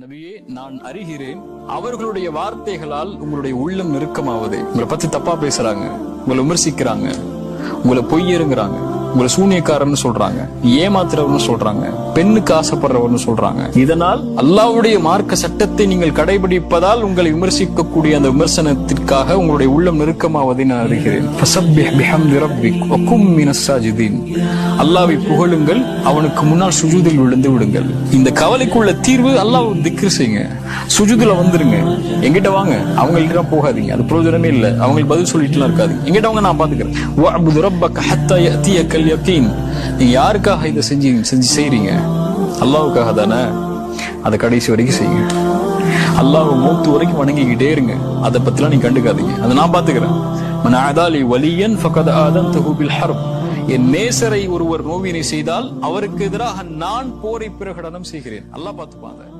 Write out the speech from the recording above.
நபியே நான் அறிகிறேன் அவர்களுடைய வார்த்தைகளால் உங்களுடைய உள்ளம் நெருக்கமாவது. உங்களை பத்தி தப்பா பேசுறாங்க. உங்களை விமர்சிக்கிறாங்க. உங்களை பொய்யருங்கிறாங்க உங்களை சூனியக்காரன்னு சொல்றாங்க ஏமாத்துறவர்னு சொல்றாங்க பெண்ணுக்கு ஆசைப்படுறவர்னு சொல்றாங்க. இதனால் அல்லாஹ்வுடைய மார்க்க சட்டத்தை நீங்கள் கடைபிடிப்பதால் உங்களை விமர்சிக்கக்கூடிய அந்த விமர்சனத்திற்காக உங்களுடைய உள்ளம் நெருக்கமாவதை நான் அறிகிறேன். அல்லாஹ்வை புகழுங்கள் அவனுக்கு முன்னால் சுஜூதில் விழுந்து விடுங்கள். இந்த கவலைக்குள்ள தீர்வு அல்லாஹ் திக்ர் செய்யுங்க. சுஜூதுல வந்துருங்க. எங்கிட்ட வாங்க. அவங்கள்ட்ட போகாதீங்க. அது பிரயோஜனமே இல்ல. அவங்களுக்கு பதில் சொல்லிட்டுலாம் இருக்காது. எங்கிட்ட வாங்க நான் பாத்துக்கிறேன். வஅபுது நீங்க யாருக்காக இதை செஞ்சு செஞ்சு செய்யறீங்க அல்லாவுக்காக தானே? அதை கடைசி வரைக்கும் செய்யுங்க. அல்லாஹ் மூத்து வரைக்கும் வணங்கிக்கிட்டே இருங்க. அதை பத்திலாம் நீ கண்டுக்காதீங்க. அதை நான் பாத்துக்கிறேன். மன் வலியன் ஃபகத் ஆதன்தஹு தகுபில் ஹரம் என் நேசரை ஒருவர் நோவினை செய்தால் அவருக்கு எதிராக நான் போரை பிரகடனம் செய்கிறேன். அல்லாஹ் பார்த்துப்பாங்க.